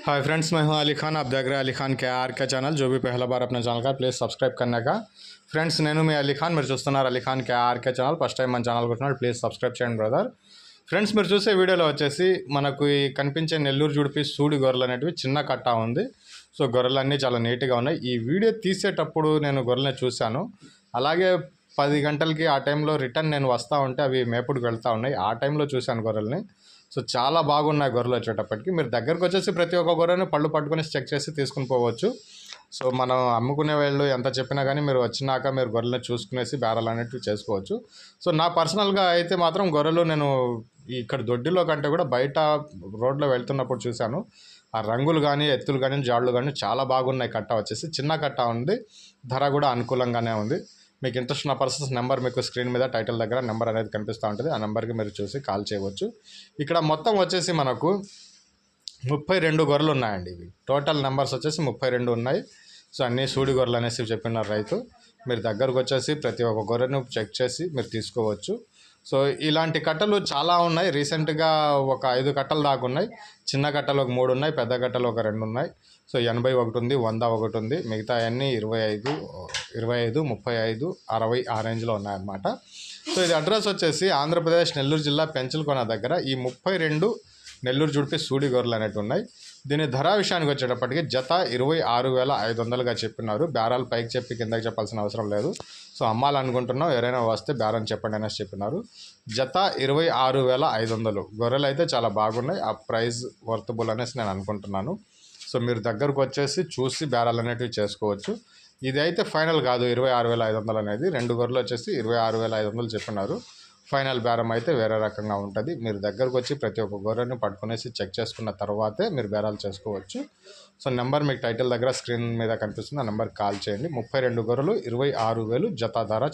Hi friends मैं हूं अली खान आप देख रहे हैं अली खान के आर का चैनल जो भी पहला बार अपने ఛానల్ का ప్లీజ్ సబ్స్క్రైబ్ करने का ఫ్రెండ్స్ నేను మీ అలీ ఖాన్ మీరు చూస్తున్నారు Ali Khan K RK channel first time మన ఛానల్ కొట్టినాడు ప్లీజ్ సబ్స్క్రైబ్ చేయండి బ్రదర్ ఫ్రెండ్స్ మీరు చూసే వీడియోలో వచ్చేసి మనకు ఈ కనిపించే నెల్లూరు జుడిపి సూడి గొర్రెలు అనేటివి చిన్న కట్ట ఉంది సో గొర్రెలన్నీ చాలా నీట్గా ఉన్నాయి ఈ వీడియో తీసేటప్పుడు నేను గొర్రెల్ని చూశాను అలాగే పది గంటలకి ఆ టైంలో రిటర్న్ నేను వస్తూ ఉంటే అవి మేపుడికి వెళ్తూ ఉన్నాయి ఆ టైంలో చూశాను గొర్రెల్ని సో చాలా బాగున్నాయి గొర్రెలు వచ్చేటప్పటికి. మీరు దగ్గరకు వచ్చేసి ప్రతి ఒక్క గొర్రెను పళ్ళు పట్టుకొని చెక్ చేసి తీసుకుని పోవచ్చు. సో మనం అమ్ముకునే వాళ్ళు ఎంత చెప్పినా కానీ మీరు వచ్చినాక మీరు గొర్రెలను చూసుకునేసి బేరాలు అనేటివి చేసుకోవచ్చు. సో నా పర్సనల్గా అయితే మాత్రం గొర్రెలు నేను ఇక్కడ దొడ్డిలో కంటే కూడా బయట రోడ్లో వెళ్తున్నప్పుడు చూశాను. ఆ రంగులు కానీ ఎత్తులు కానీ జాళ్ళు కానీ చాలా బాగున్నాయి. కట్ట వచ్చేసి చిన్న కట్ట ఉంది. ధర కూడా అనుకూలంగానే ఉంది. మీకు ఇంట్రెస్ట్ ఉన్న పర్సన్స్ నెంబర్ మీకు స్క్రీన్ మీద టైటిల్ దగ్గర నెంబర్ అనేది కనిపిస్తూ ఉంటుంది. ఆ నెంబర్కి మీరు చూసి కాల్ చేయవచ్చు. ఇక్కడ మొత్తం వచ్చేసి మనకు ముప్పై రెండు గొర్రెలు ఉన్నాయండి ఇవి. టోటల్ నెంబర్స్ వచ్చేసి ముప్పై రెండు ఉన్నాయి. సో అన్నీ సూడి గొర్రెలు అనేసి చెప్పినారు రైతు. మీరు దగ్గరకు వచ్చేసి ప్రతి ఒక్క గొర్రెను చెక్ చేసి మీరు తీసుకోవచ్చు. సో ఇలాంటి కట్టలు చాలా ఉన్నాయి. రీసెంట్గా ఒక ఐదు కట్టలు దాకా ఉన్నాయి. చిన్న కట్టలు ఒక మూడు ఉన్నాయి. పెద్ద కట్టలు ఒక రెండు ఉన్నాయి. సో ఎనభై ఒకటి ఉంది వంద ఒకటి ఉంది. మిగతా అన్నీ ఇరవై ఐదు ఇరవై ఐదు ముప్పై ఐదు అరవై ఆ రేంజ్లో ఉన్నాయన్నమాట. సో ఇది అడ్రస్ వచ్చేసి ఆంధ్రప్రదేశ్ నెల్లూరు జిల్లా పెంచలకొన దగ్గర. ఈ ముప్పై రెండు నెల్లూరు జుడిపి సూడి గొర్రెలు అనేవి ఉన్నాయి. దీని ధర విషయానికి వచ్చేటప్పటికి జత ఇరవై ఆరు వేల ఐదు వందలుగా చెప్పినారు. బేరాలు పైకి చెప్పి కిందకి చెప్పాల్సిన అవసరం లేదు. సో అమ్మాలనుకుంటున్నాం ఎవరైనా వస్తే బేరం చెప్పండి అనేసి చెప్పినారు. జత ఇరవై ఆరు వేల ఐదు వందలు. గొర్రెలు అయితే చాలా బాగున్నాయి. ఆ ప్రైస్ వర్తబుల్ అనేసి నేను అనుకుంటున్నాను. సో మీరు దగ్గరకు వచ్చేసి చూసి బేరాలు అనేటివి చేసుకోవచ్చు. ఇది అయితే ఫైనల్ కాదు. ఇరవై ఆరు వేల ఐదు వందలు అనేది రెండు గొర్రెలు వచ్చేసి ఇరవై ఆరు వేల ఐదు వందలు చెప్పినారు. ఫైనల్ బేరం అయితే వేరే రకంగా ఉంటుంది. మీరు దగ్గరకు వచ్చి ప్రతి ఒక్క గొర్రెని పట్టుకునేసి చెక్ చేసుకున్న తర్వాతే మీరు బేరాలు చేసుకోవచ్చు. సో నెంబర్ మీకు టైటిల్ దగ్గర స్క్రీన్ మీద కనిపిస్తుంది. ఆ నెంబర్కి కాల్ చేయండి. ముప్పై రెండు గొర్రెలు ఇరవై ఆరు వేలు జత ధర